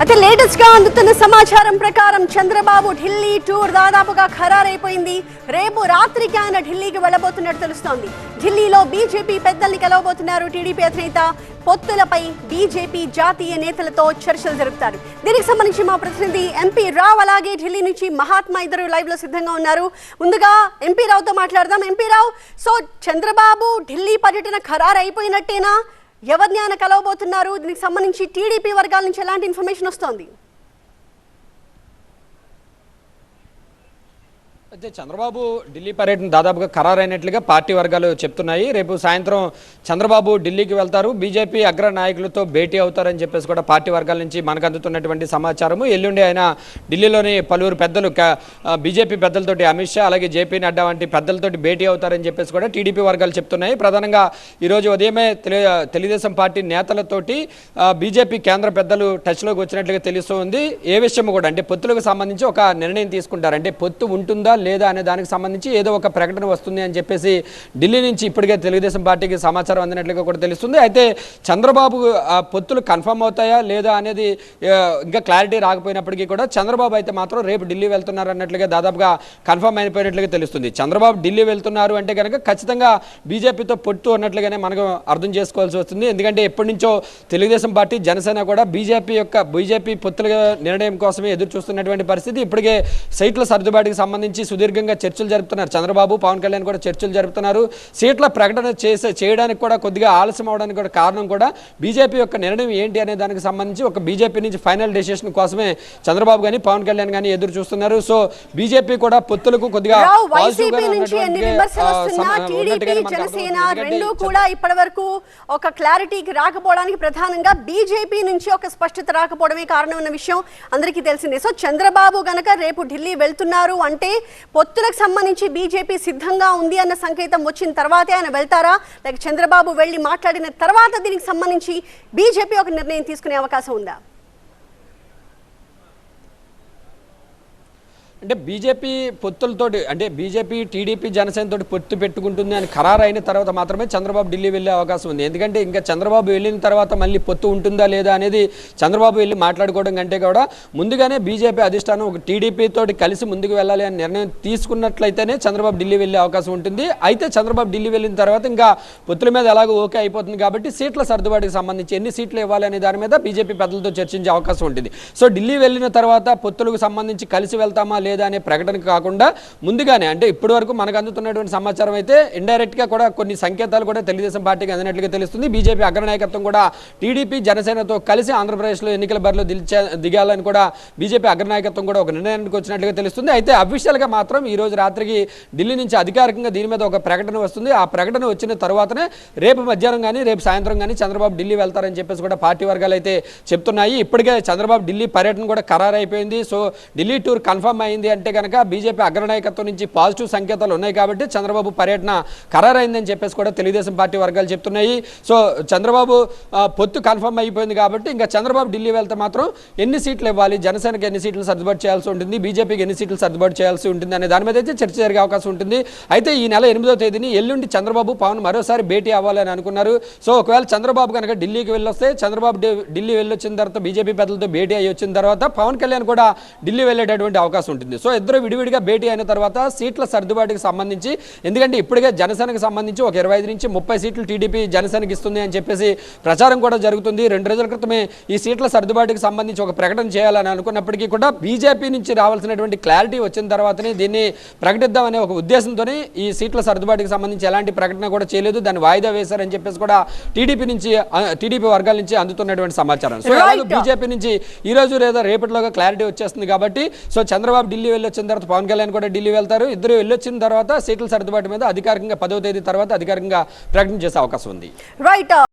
అయితే లేటెస్ట్గా అందుతున్న సమాచారం ప్రకారం చంద్రబాబు ఢిల్లీ టూర్ దాదాపుగా ఖరారైపోయింది. రేపు రాత్రికి ఆయన ఢిల్లీకి వెళ్ళబోతున్నట్టు తెలుస్తోంది. ఢిల్లీలో బీజేపీ పెద్దల్ని కలవబోతున్నారు టీడీపీ అధినేత. పొత్తులపై బీజేపీ జాతీయ నేతలతో చర్చలు జరుపుతారు. దీనికి సంబంధించి మా ప్రతినిధి ఎంపీ రావు అలాగే ఢిల్లీ నుంచి మహాత్మా ఇద్దరు లైవ్లో సిద్ధంగా ఉన్నారు. ముందుగా ఎంపీ రావుతో మాట్లాడదాం. ఎంపీ రావు సో చంద్రబాబు ఢిల్లీ పర్యటన ఖరారైపోయినట్టేనా? ఎవరిని ఆయన కలవబోతున్నారు? దీనికి సంబంధించి టీడీపీ వర్గాల నుంచి ఎలాంటి ఇన్ఫర్మేషన్ వస్తోంది? అయితే చంద్రబాబు ఢిల్లీ పర్యటన దాదాపుగా ఖరారైనట్లుగా పార్టీ వర్గాలు చెప్తున్నాయి. రేపు సాయంత్రం చంద్రబాబు ఢిల్లీకి వెళ్తారు. బీజేపీ అగ్ర నాయకులతో భేటీ అవుతారని చెప్పేసి కూడా పార్టీ వర్గాల నుంచి మనకు అందుతున్నటువంటి సమాచారము. ఎల్లుండి ఆయన ఢిల్లీలోని పలువురు పెద్దలు బీజేపీ పెద్దలతోటి అమిత్ షా అలాగే జేపీ నడ్డా వంటి పెద్దలతోటి భేటీ అవుతారని చెప్పేసి కూడా టీడీపీ వర్గాలు చెప్తున్నాయి. ప్రధానంగా ఈరోజు ఉదయమే తెలు తెలుగుదేశం పార్టీ నేతలతోటి బీజేపీ కేంద్ర పెద్దలు టచ్లోకి వచ్చినట్లుగా తెలుస్తుంది. ఏ విషయం కూడా అంటే పొత్తులకు సంబంధించి ఒక నిర్ణయం తీసుకుంటారు. అంటే పొత్తు ఉంటుందా లేదా అనే దానికి సంబంధించి ఏదో ఒక ప్రకటన వస్తుంది అని చెప్పేసి ఢిల్లీ నుంచి ఇప్పటికే తెలుగుదేశం పార్టీకి సమాచారం అందినట్లుగా కూడా తెలుస్తుంది. అయితే చంద్రబాబు పొత్తులు కన్ఫర్మ్ అవుతాయా లేదా అనేది ఇంకా క్లారిటీ రాకపోయినప్పటికీ కూడా చంద్రబాబు అయితే మాత్రం రేపు ఢిల్లీ వెళ్తున్నారు అన్నట్లుగా దాదాపుగా కన్ఫర్మ్ అయిపోయినట్లుగా తెలుస్తుంది. చంద్రబాబు ఢిల్లీ వెళ్తున్నారు అంటే కనుక ఖచ్చితంగా బీజేపీతో పొత్తు అన్నట్లుగానే మనకు అర్థం చేసుకోవాల్సి వస్తుంది. ఎందుకంటే ఎప్పటి నుంచో తెలుగుదేశం పార్టీ జనసేన కూడా బీజేపీ యొక్క బీజేపీ పొత్తుల నిర్ణయం కోసమే ఎదురు చూస్తున్నటువంటి పరిస్థితి. ఇప్పటికే సైట్ల సర్దుబాటుకి సంబంధించి సుదీర్ఘంగా చర్చలు జరుపుతున్నారు. చంద్రబాబు పవన్ కళ్యాణ్ కూడా చర్చలు జరుపుతున్నారు. సీట్ల ప్రకటన చేసే చేయడానికి కూడా కొద్దిగా ఆలస్యం అవడానికి కూడా కారణం కూడా బీజేపీ యొక్క నిర్ణయం ఏంటి అనే దానికి సంబంధించి ఒక బీజేపీ నుంచి ఫైనల్ డెసిషన్ కోసమే చంద్రబాబు కానీ పవన్ కళ్యాణ్ కానీ ఎదురు చూస్తున్నారు. సో బీజేపీ కూడా పొత్తులకు కొద్దిగా ఒక క్లారిటీకి రాకపోవడానికి ప్రధానంగా బీజేపీ నుంచి ఒక స్పష్టత రాకపోవడమే కారణం అన్న విషయం అందరికీ తెలిసిందే. సో చంద్రబాబు గనక రేపు ఢిల్లీ వెళ్తున్నారు అంటే పొత్తులకు సంబంధించి బీజేపీ సిద్ధంగా ఉంది అన్న సంకేతం వచ్చిన తర్వాతే ఆయన వెళ్తారా? లేక చంద్రబాబు వెళ్ళి మాట్లాడిన తర్వాత దీనికి సంబంధించి బీజేపీ ఒక నిర్ణయం తీసుకునే అవకాశం ఉందా? అంటే బీజేపీ పొత్తులతోటి అంటే బీజేపీ టీడీపీ జనసేన తోటి పొత్తు పెట్టుకుంటుంది అని ఖరారైన తర్వాత మాత్రమే చంద్రబాబు ఢిల్లీ వెళ్ళే అవకాశం ఉంది. ఎందుకంటే ఇంకా చంద్రబాబు వెళ్ళిన తర్వాత మళ్ళీ పొత్తు ఉంటుందా లేదా అనేది చంద్రబాబు వెళ్ళి మాట్లాడుకోవడం కంటే కూడా ముందుగానే బీజేపీ అధిష్టానం ఒక టీడీపీ తోటి కలిసి ముందుకు వెళ్ళాలి అని నిర్ణయం తీసుకున్నట్లయితేనే చంద్రబాబు ఢిల్లీ వెళ్ళే అవకాశం ఉంటుంది. అయితే చంద్రబాబు ఢిల్లీ వెళ్ళిన తర్వాత ఇంకా పొత్తుల మీద ఎలాగో ఓకే అయిపోతుంది కాబట్టి సీట్ల సర్దుబాటుకి సంబంధించి ఎన్ని సీట్లు ఇవ్వాలి అనే దాని మీద బీజేపీ పెద్దలతో చర్చించే అవకాశం ఉంటుంది. సో ఢిల్లీ వెళ్ళిన తర్వాత పొత్తులకు సంబంధించి కలిసి వెళ్తామా లేదా అనే ప్రకటన కాకుండా ముందుగానే అంటే ఇప్పటి వరకు మనకు అందుతున్నటువంటి సమాచారం అయితే ఇండైరెక్ట్గా కూడా కొన్ని సంకేతాలు కూడా తెలుగుదేశం పార్టీకి అందినట్లుగా తెలుస్తుంది. బీజేపీ అగ్రనాయకత్వం కూడా టీడీపీ జనసేనతో కలిసి ఆంధ్రప్రదేశ్లో ఎన్నికల బరిలో దిల్చే దిగాలని కూడా బీజేపీ అగ్రనాయకత్వం కూడా ఒక నిర్ణయానికి వచ్చినట్లుగా తెలుస్తుంది. అయితే అఫీషియల్గా మాత్రం ఈ రోజు రాత్రికి ఢిల్లీ నుంచి అధికారికంగా దీని మీద ఒక ప్రకటన వస్తుంది. ఆ ప్రకటన వచ్చిన తర్వాతనే రేపు మధ్యాహ్నం కానీ రేపు సాయంత్రం కానీ చంద్రబాబు ఢిల్లీ వెళ్తారని చెప్పేసి కూడా పార్టీ వర్గాలు అయితే చెప్తున్నాయి. ఇప్పటికే చంద్రబాబు ఢిల్లీ పర్యటన కూడా ఖరారైపోయింది. సో ఢిల్లీ టూర్ కన్ఫర్మ్ అయింది. అంటే కనుక బీజేపీ అగ్రనాయకత్వం నుంచి పాజిటివ్ సంకేతాలు ఉన్నాయి కాబట్టి చంద్రబాబు పర్యటన ఖరారైందని చెప్పేసి కూడా తెలుగుదేశం పార్టీ వర్గాలు చెప్తున్నాయి. సో చంద్రబాబు పొత్తు కన్ఫర్మ్ అయిపోయింది కాబట్టి ఇంకా చంద్రబాబు ఢిల్లీ వెళ్తే మాత్రం ఎన్ని సీట్లు ఇవ్వాలి? జనసేనకి ఎన్ని సీట్లు సర్దుబాటు చేయాల్సి ఉంటుంది? బీజేపీకి ఎన్ని సీట్లు సర్దుబాటు చేయాల్సి ఉంటుంది? అనే దాని మీద అయితే చర్చ జరిగే అవకాశం ఉంటుంది. అయితే ఈ నెల ఎనిమిదో తేదీని ఎల్లుండి చంద్రబాబు పవన్ మరోసారి భేటీ అవ్వాలని అనుకున్నారు. సో ఒకవేళ చంద్రబాబు కనుక ఢిల్లీకి వెళ్ళొస్తే చంద్రబాబు ఢిల్లీ వెళ్ళొచ్చిన తర్వాత బీజేపీ పెద్దలతో భేటీ అయ్యి వచ్చిన తర్వాత పవన్ కళ్యాణ్ కూడా ఢిల్లీ వెళ్ళేటటువంటి అవకాశం ఉంటుంది. సో ఇద్దరు విడివిడిగా భేటీ అయిన తర్వాత సీట్ల సర్దుబాటుకి సంబంధించి ఎందుకంటే ఇప్పటికే జనసేనకు సంబంధించి ఒక ఇరవై ఐదు నుంచి ముప్పై సీట్లు టీడీపీ జనసేనకి ఇస్తుంది అని చెప్పేసి ప్రచారం కూడా జరుగుతుంది. రెండు రోజుల క్రితమే ఈ సీట్ల సర్దుబాటుకి సంబంధించి ఒక ప్రకటన చేయాలని అనుకున్నప్పటికీ కూడా బీజేపీ నుంచి రావాల్సినటువంటి క్లారిటీ వచ్చిన తర్వాతనే దీన్ని ప్రకటిద్దామనే ఒక ఉద్దేశంతోనే ఈ సీట్ల సర్దుబాటుకి సంబంధించి ఎలాంటి ప్రకటన కూడా చేయలేదు. దాన్ని వాయిదా వేశారని చెప్పేసి కూడా టీడీపీ నుంచి టీడీపీ వర్గాల నుంచి అందుతున్నటువంటి సమాచారం. సో బీజేపీ నుంచి ఈ రోజు లేదా రేపటిలోగా క్లారిటీ వచ్చేస్తుంది కాబట్టి సో చంద్రబాబు ఢిల్లీ వెళ్ళొచ్చిన తర్వాత పవన్ కళ్యాణ్ కూడా ఢిల్లీ వెళ్తారు. ఇద్దరు వెళ్ళొచ్చిన తర్వాత సీట్ల సర్దుబాటు మీద అధికారికంగా పదవ తేదీ తర్వాత అధికారికంగా ప్రకటన చేసే అవకాశం ఉంది. Right uh,